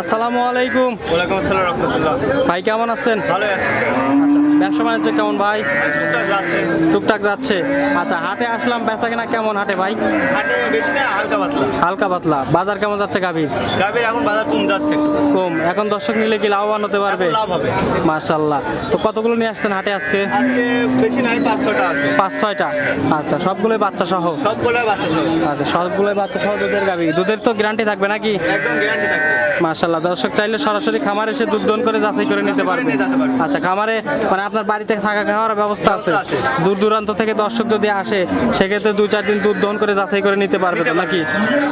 আসসালামু আলাইকুম। ওয়ালাইকুম আসসালাম রহমতুল্লাহ। ভাই কেমন আছেন? ভালো আছি। আচ্ছা ব্যবসা বাণিজ্য কেমন ভাই? টুকটাক যাচ্ছে। টুকটাক যাচ্ছে। আচ্ছা হাটে আসলাম বেচা কিনা কেমন হাটে ভাই? হাটে বেশি না হালকা পাতলা। হালকা পাতলা। বাজার কেমন যাচ্ছে গাভীর? গাভীর এখন বাজার কম যাচ্ছে কম। এখন দর্শক নিলে কি লাভবান হতে পারবে? এখন লাভ হবে। মাশাল্লাহ তো কতগুলো নিয়ে আসছেন হাটে আজকে? আজকে বেশি নাই পাঁচশোটা আছে। পাঁচ ছয়টা। আচ্ছা সবগুলোই বাচ্চা সহ সবগুলো বাসা সব আচ্ছা সবগুলোই বাচ্চা সহ দুধের গাভী দুধের তো গ্যারান্টি থাকবে নাকি? একদম গ্যারান্টি থাকবে। মাশাল্লাহ দর্শক চাইলে সরাসরি খামারে এসে দুধ দন করে যাচাই করে নিতে পারবে। আচ্ছা খামারে মানে আপনার বাড়িতে থাকা খাওয়ার ব্যবস্থা আছে। দূর দূরান্ত থেকে দর্শক যদি আসে সেক্ষেত্রে দু চার দিন দুধ দহন করে যাচাই করে নিতে পারবে নাকি?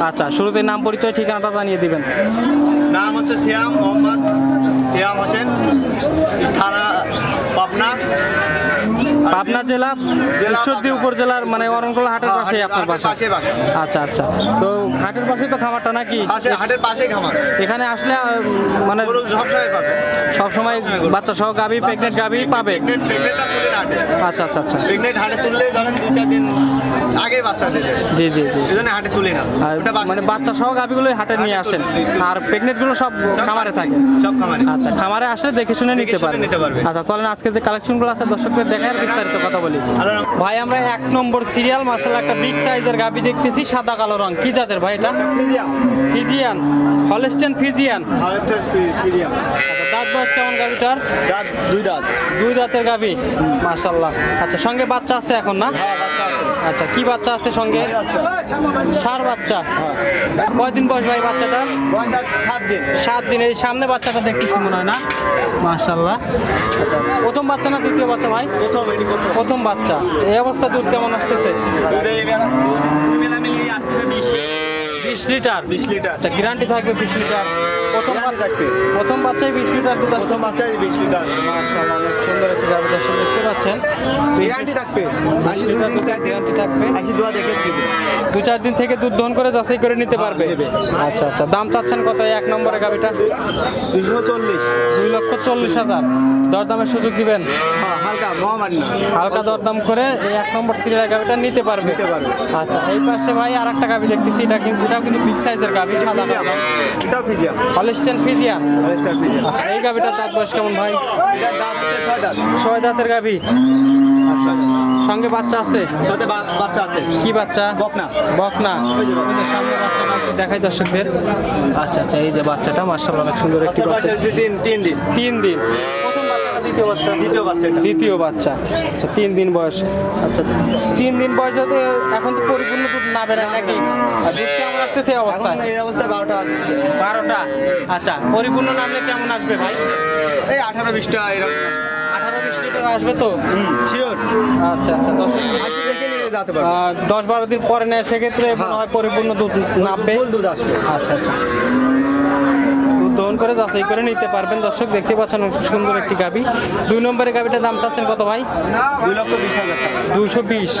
আচ্ছা শুরুতে নাম পরিচয় ঠিকানাটা জানিয়ে দিবেন। নাম হচ্ছে সিয়াম মোহাম্মদ সিয়াম হোসেন থানা পাবনা। পাবনা জেলা ঈশ্বরদী। উপজেলার মানে অরণকোলা হাটের হ্যাঁ, পাশে আপনার বাসা। পাশে আচ্ছা আচ্ছা। তো হাটের পাশে তো খামারটা নাকি? হাটের পাশেই খামার এখানে আসলে মানে সবসময় পাবে। সবসময় বাচ্চা সহ গাভী প্রেগনেন্ট গাভী পাবে? আচ্ছা আচ্ছা আচ্ছা। প্রেগনেন্ট হাটে তুললে ধরেন দু চার দিন আগে বাচ্চা দিলে। জি জি জি। হাটে তুলে না। মানে বাচ্চা সহ গাভিগুলো হাটে নিয়ে আসেন। আর প্রেগনেন্টগুলো সব খামারে থাকে। সব খামারে। আচ্ছা খামারে আসলে দেখে শুনে নিতে পারবে। নিতে পারবে। আচ্ছা চলেন আজকে যে কালেকশনগুলো আছে দর্শকদের দেখার বিস্তারিত কথা বলি। ভাই আমরা এক নম্বর সিরিয়াল মাসাল্লাহ একটা বিগ সাইজের গাবি দেখতেছি সাদা কালো রং। কি জাতের ভাই এটা? ফিজিয়ান হলস্টেন ফিজিয়ান আচ্ছা দাঁত বয়স কেমন গাভিটার? দাঁত দুই দাঁত। দুই দাঁতের গাভি? মাসাল্লাহ আচ্ছা সঙ্গে বাচ্চা আছে এখন না? হ্যাঁ আচ্ছা কি বাচ্চা আছে সঙ্গে? সার বাচ্চা। হ্যাঁ। কয়দিন বয়স ভাই বাচ্চাটার সাত দিন। সাত দিন। এই সামনে বাচ্চাটা দেখতেছি মনে হয় না? মাশাল্লাহ আচ্ছা প্রথম বাচ্চা না দ্বিতীয় বাচ্চা ভাই? প্রথম প্রথম বাচ্চা। এই অবস্থা দুধ কেমন আসতেছে? বিশ। লিটার? বিশ লিটার। আচ্ছা গ্যারান্টি থাকবে বিশ লিটার। প্রথম থাকবে। প্রথম বাচ্চায় বিশ লিটার দুধ প্রথম বাচ্চায় বিশ লিটার। মাশাল্লাহ অনেক সুন্দর একটি গাভি দর্শক দেখতে পাচ্ছেন। গ্যারান্টি থাকবে। আশি দুই দিন চার দিন। গ্যারান্টি থাকবে। আশি দোয়া দেখে দিবে। দু চার দিন থেকে দুধ দহন করে যাচাই করে নিতে পারবে। নেবে। আচ্ছা আচ্ছা দাম চাচ্ছেন কত এক নম্বরে গাভিটা? দুশো চল্লিশ। দুই লক্ষ চল্লিশ হাজার। দরদামের সুযোগ দিবেন? হ্যাঁ হালকা হালকা দরদাম করে এই এক নম্বর সিরিয়াল গাভিটা নিতে পারবে। আচ্ছা এই পাশে ভাই আর একটা গাভি দেখতেছি এটা কিন্তু এটাও কিন্তু বিগ সাইজের গাভি সাদা এটাও ফিজিয়াম। হলিস্টেন ফিজিয়াম আচ্ছা এই গাভিটার দাঁত বয়স কেমন ভাই? এটার দাঁত হচ্ছে ছয় দাঁত। ছয় দাঁতের গাভি? আচ্ছা সঙ্গে বাচ্চা আছে? সাথে বাচ্চা আছে। কি বাচ্চা? বকনা। বাচ্চাটা দেখাই দর্শকদের। আচ্ছা আচ্ছা এই যে বাচ্চাটা মার্শাল্লাহ অনেক সুন্দর একটি বাচ্চা। তিন দিন। তিন দিন। দ্বিতীয় বাচ্চা? দ্বিতীয় বাচ্চা এটা। দ্বিতীয় বাচ্চা। আচ্ছা তিন দিন বয়স। আচ্ছা তিন দিন বয়স যাতে এখন তো পরিপূর্ণ দুধ না বেড়ায় নাকি? আর দুধ কেমন আসতেছে এই অবস্থায়? এই অবস্থায় বারোটা আসছে বারোটা? আচ্ছা পরিপূর্ণ নামলে কেমন আসবে ভাই? এই আঠারো বিশটা এরকম আঠারো বিশ লিটার আসবে তো? শিওর আচ্ছা আচ্ছা দশ দশ বারো দিন পরে নেয় সেক্ষেত্রে মনে হয়। পরিপূর্ণ দুধ নামবে। দুধ আসবে। আচ্ছা আচ্ছা। দহন করে যাচাই করে নিতে পারবেন। দর্শক দেখতে পাচ্ছেন সুন্দর একটি গাবি। দুই নম্বরের গাবিটার দাম চাচ্ছেন কত ভাই? দুই লক্ষ বিশ হাজার টাকা। দুইশো বিশ।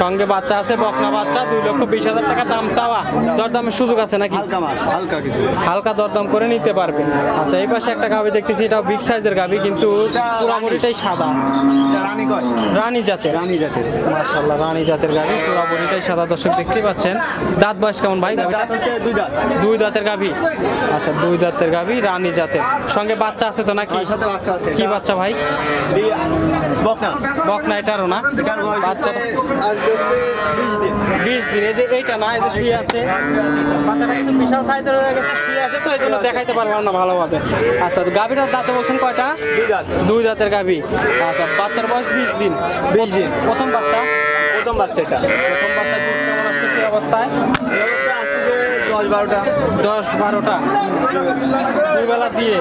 সঙ্গে বাচ্চা আছে বকনা বাচ্চা দুই লক্ষ বিশ হাজার টাকা দাম চাওয়া। দরদামের সুযোগ আছে নাকি? হালকা হালকা কিছু। হালকা দরদাম করে নিতে পারবে। আচ্ছা এই পাশে একটা গাবি দেখতেছি এটাও বিগ সাইজের গাবি কিন্তু পুরাপুরিটাই সাদা। রানী রানী জাতের। রানী জাতের। মার্শাল্লাহ রানী জাতের গাবি পুরাপুরিটাই সাদা। দর্শক দেখতে পাচ্ছেন। দাঁত বয়স কেমন ভাই দাঁত দুই দাঁত। দুই দাঁতের গাভি আচ্ছা দুই দাঁতের গাভি রানী জাতের। সঙ্গে বাচ্চা আছে তো নাকি? সাথে বাচ্চা আছে কি বাচ্চা ভাই? বকনা। বকনা এটারও না? বাচ্চা বিশ দিন। এই যে এইটা না এই যে শুয়ে আছে। বাচ্চাটা কিন্তু বিশাল সাইজের হয়ে গেছে শুয়ে আছে তো এই জন্য দেখাইতে পারলাম না ভালোভাবে। আচ্ছা গাভিটার দাঁতে বলছেন কয়টা? দুই দাঁত। দুই দাঁতের গাভি। আচ্ছা বাচ্চার বয়স বিশ দিন। বিশ দিন। প্রথম বাচ্চা? প্রথম বাচ্চা এটা। প্রথম বাচ্চা দুধ কেমন আসতেছে অবস্থায় এই অবস্থায় আসতেছে দশ বারোটা। দশ বারোটা। দুই বেলা দিয়ে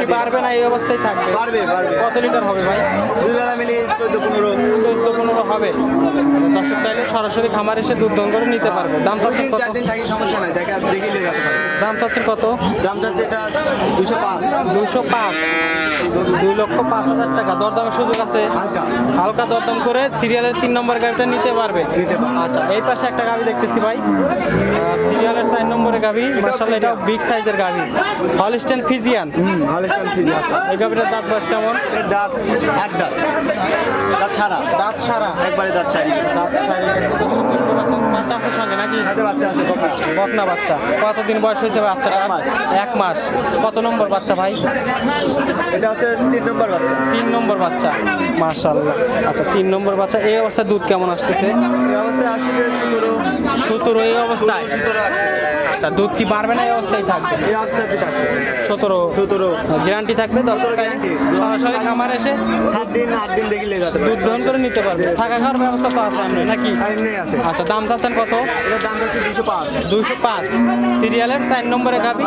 কি পারবে না এই অবস্থায় থাকবে? পারবে পারবে কত লিটার হবে ভাই? দুই বেলা মিলিয়ে চোদ্দ পনেরো। চোদ্দ পনেরো হবে। দর্শক চাইলে সরাসরি খামার এসে দুধ দন করে নিতে পারবে। দাম চাচ্ছেন কত? দিন থাকি সমস্যা নাই। দেখা দেখে দাম চাচ্ছেন কত? দাম যাচ্ছে এটা দুশো পাঁচ। দুশো পাঁচ। দুই লক্ষ পাঁচ হাজার টাকা। দরদামের সুযোগ আছে? হালকা। হালকা দরদাম করে সিরিয়ালের তিন নম্বর গাড়িটা নিতে পারবে। নিতে পারবে। আচ্ছা এই পাশে একটা গাড়ি দেখতেছি ভাই। সিরিয়ালের চার নম্বরে গাভি মার্শাল এটাও বিগ সাইজের গাভি হলস্টেন ফিজিয়ান হলেস্টান ফিজি আচ্ছা। এই গাভিটার দাঁত বয়স কেমন? এর দাঁত আট দাঁত। দাঁত ছাড়া। দাঁত সারা একবারে দাঁত ছাড়ি দাঁত পাচ্ছেন বাচ্চা আছে সঙ্গে নাকি? সাথে বাচ্চা আছে বকনা। বাচ্চা। কতদিন বয়স হয়েছে বাচ্চাটা এক মাস। কত নম্বর বাচ্চা ভাই? এটা হচ্ছে তিন নম্বর বাচ্চা। তিন নম্বর বাচ্চা। মার্শাল্লাহ আচ্ছা তিন নম্বর বাচ্চা। এই অবস্থায় দুধ কেমন আসতেছে? এই অবস্থায় আসতেছে সতেরো সতেরো এই অবস্থায়? আচ্ছা দুধ কি বাড়বে না এই অবস্থায় থাকবে? এই অবস্থাতে থাকবে। সতেরো সতেরো। গ্যারান্টি থাকবে? দশ গ্যারান্টি। সরাসরি খামার এসে? সাত দিন আট দিন দেখলে যাতে দুধ দহন করে নিতে পারবে। থাকা খাওয়ার ব্যবস্থা তো আছে। আপনার নাকি এমনি আছে। আচ্ছা দাম চাচ্ছেন কত? এটার দাম হচ্ছে দুশো পাঁচ। দুইশো পাঁচ। সিরিয়ালের চার নম্বরে গাবি।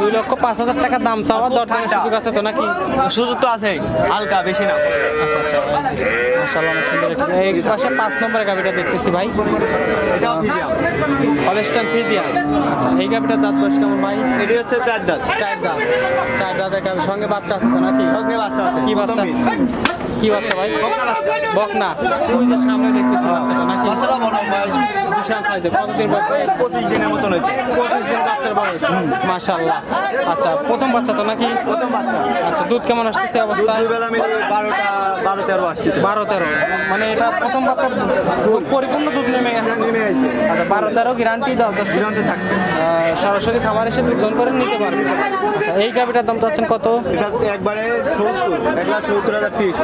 দুই লক্ষ পাঁচ হাজার টাকা দাম চাওয়া। দরকারের সুযোগ আছে তো নাকি? সুযোগ তো আছে হালকা বেশি না। আচ্ছা আচ্ছা মাসাল্লাহ অনেক সুন্দর এই পাশে পাঁচ নম্বরে গাবিটা দেখতেছি ভাই। এটাও ফিজিয়াম। আচ্ছা। এই গাবিটার দাঁত বয়স কেমন ভাই? এটি হচ্ছে চার দাঁত। চার দাঁত। চার দাঁতের গাবি সঙ্গে বাচ্চা আছে তো নাকি? সঙ্গে বাচ্চা আছে কি বাচ্চা। কি বাচ্চা ভাই? বকনা। ওই যে সামনে দেখতেছি বাচ্চাটা নাকি? বাচ্চাটা বড় বয়স। বিশাল সাইজের কতদিন বয়স? পঁচিশ দিনের মতন হয়েছে। পঁচিশ দিন বাচ্চার বয়স। মাশাল্লাহ আচ্ছা প্রথম বাচ্চা তো নাকি? প্রথম বাচ্চা। আচ্ছা দুধ কেমন আসতেছে দুধ অবস্থায়? দুই বেলা বারোটা বারো তেরো আসতেছে। বারো তেরো। মানে এটা প্রথম বাচ্চা দুধ পরিপূর্ণ দুধ নেমে গেছে? নেমে গেছে। আচ্ছা বারো তেরো গ্যারান্টি দাও দশ সীমান্তে থাকবে। সরাসরি খাবার এসে দুধ করে নিতে পারবে। আচ্ছা এই গাভিটার দাম চাচ্ছেন কত? এটা একবারে সত্তর এক লাখ সত্তর হাজার পিস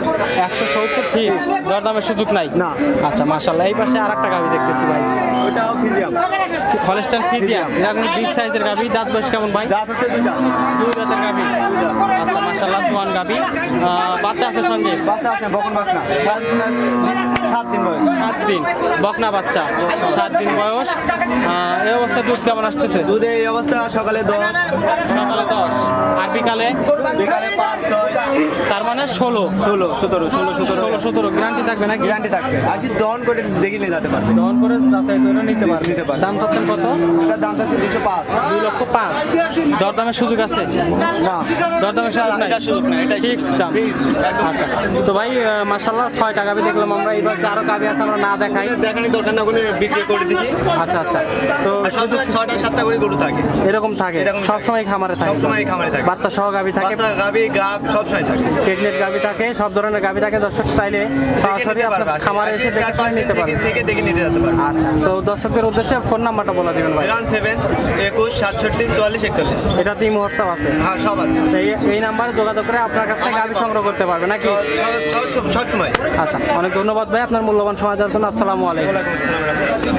একশো সত্তর ফিস দর দামের সুযোগ নাই? না। আচ্ছা মাশাল্লাহ এই পাশে আর একটা গাভি দেখতেছি ভাই। ওটাও ফিজিয়াম। হলেস্টান ফিজিয়াম? এটা কিন্তু বিগ সাইজের গাভি দাঁত বয়স কেমন ভাই? দাঁত আছে দুই দাঁত। দুই দাঁতের গাভি আচ্ছা মাশাল্লাহ জোয়ান গাভি বাচ্চা আছে সঙ্গে? বাচ্চা আছে বকন বাস না পাঁচ প্লাস সাত দিন বয়স। সাত দিন। বকনা বাচ্চা। সাত দিন বয়স। এই অবস্থায় দুধ কেমন আসতেছে? দুধে এই অবস্থা সকালে দশ। সকালে দশ। আর বিকালে? বিকালে পাঁচ ছয়। তার মানে ষোলো। ষোলো সতেরো ষোলো সতেরো। ষোলো সতেরো। গ্যারান্টি থাকবে নাকি? গ্যারান্টি থাকবে। আসি দহন করে দেখে নিয়ে যেতে পারবে। দহন করে যাচাই করে নিতে পারবে। নিতে পারবে। দাম চাচ্ছেন কত? এটার দাম হচ্ছে দুশো পাঁচ। দুই লক্ষ পাঁচ। দরদামের সুযোগ আছে? না। দরদামের সুযোগ নাই? সুযোগ না এটা ফিক্স দাম। আচ্ছা। তো ভাই মাসাল্লাহ ছয় টাকা দেখলাম আমরা। এবার আরও কাবি আছে আমরা না দেখাই দেখানি দরকার না কোনো বিক্রি করে দিছি আচ্ছা আচ্ছা তো সবসময় ছয়টা সাতটা করে গরু থাকে এরকম থাকে খামারে থাকে সবসময় খামারে থাকে বাচ্চা সহ থাকে বাচ্চা সবসময় থাকে প্রেগনেন্ট থাকে সব ধরনের থাকে দর্শক চাইলে দেখে সরাসরি আপনার খামারে এসে দেখে শুনে নিতে পারবে থেকে দেখে নিতে যেতে পারবে আচ্ছা তো দর্শকের উদ্দেশ্যে ফোন নাম্বারটা বলে দিবেন ভাই ওয়ান সেভেন একুশ সাতষট্টি চুয়াল্লিশ একচল্লিশ এটা তিন হোয়াটসঅ্যাপ আছে হ্যাঁ সব আছে আচ্ছা, এই নাম্বারে যোগাযোগ করে আপনার কাছ থেকে গাবি সংগ্রহ করতে পারবে নাকি সব সময় আচ্ছা অনেক ধন্যবাদ ভাই আপনার মূল্যবান সময় দেওয়ার জন্য আসসালামু আলাইকুম।